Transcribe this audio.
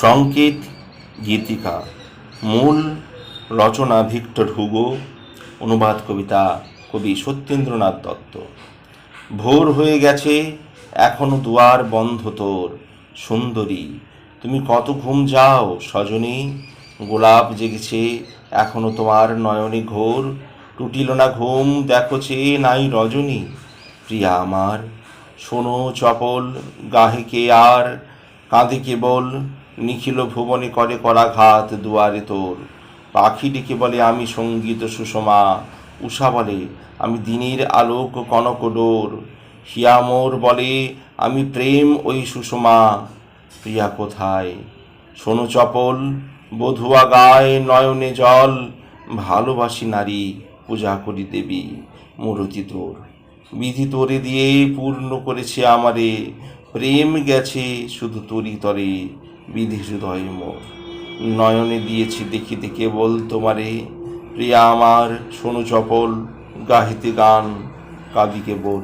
সংকেত গীতিকা, মূল রচনা Victor Hugo অনুবাদ কবিতা কবি সত্যেন্দ্রনাথ দত্ত। ভোর হয়ে গেছে, এখনও দুয়ার বন্ধ তোর। সুন্দরী, তুমি কত ঘুম যাও, সজনী? গোলাপ জেগেছে, এখনও তোমার নয়নে ঘোর। টুটিল না ঘুম, দেখো চেয়ে নাই রজনী। প্রিয়া আমার, শোনো চপল, গাহে কে আর কাঁদে কেবল নিখিল ভুবনে করে করাঘাত দুয়ারে তোর। পাখি ডেকে বলে, আমি সংগীত সুষমা। উষা বলে, আমি দিনের আলোক কনক ডোর। হিয়ামোর বলে, আমি প্রেম ওই সুষমা। প্রিয়া কোথায়? শোনো চপল, বধুয়া গায় নয়নে জল, ভালোবাসি নারী, পূজা করি দেবী, মূরতি তোর। বিধি তোরে দিয়ে পূর্ণ করেছে আমারে, প্রেম গেছে শুধু তরি তরে। বিধি হৃদয় মোর নয়নে দিয়েছি দেখি দেখিতে কেবল তোমারে। প্রিয়া আমার সোনু চপল, গাহিতে গান, কাদিকে কেবল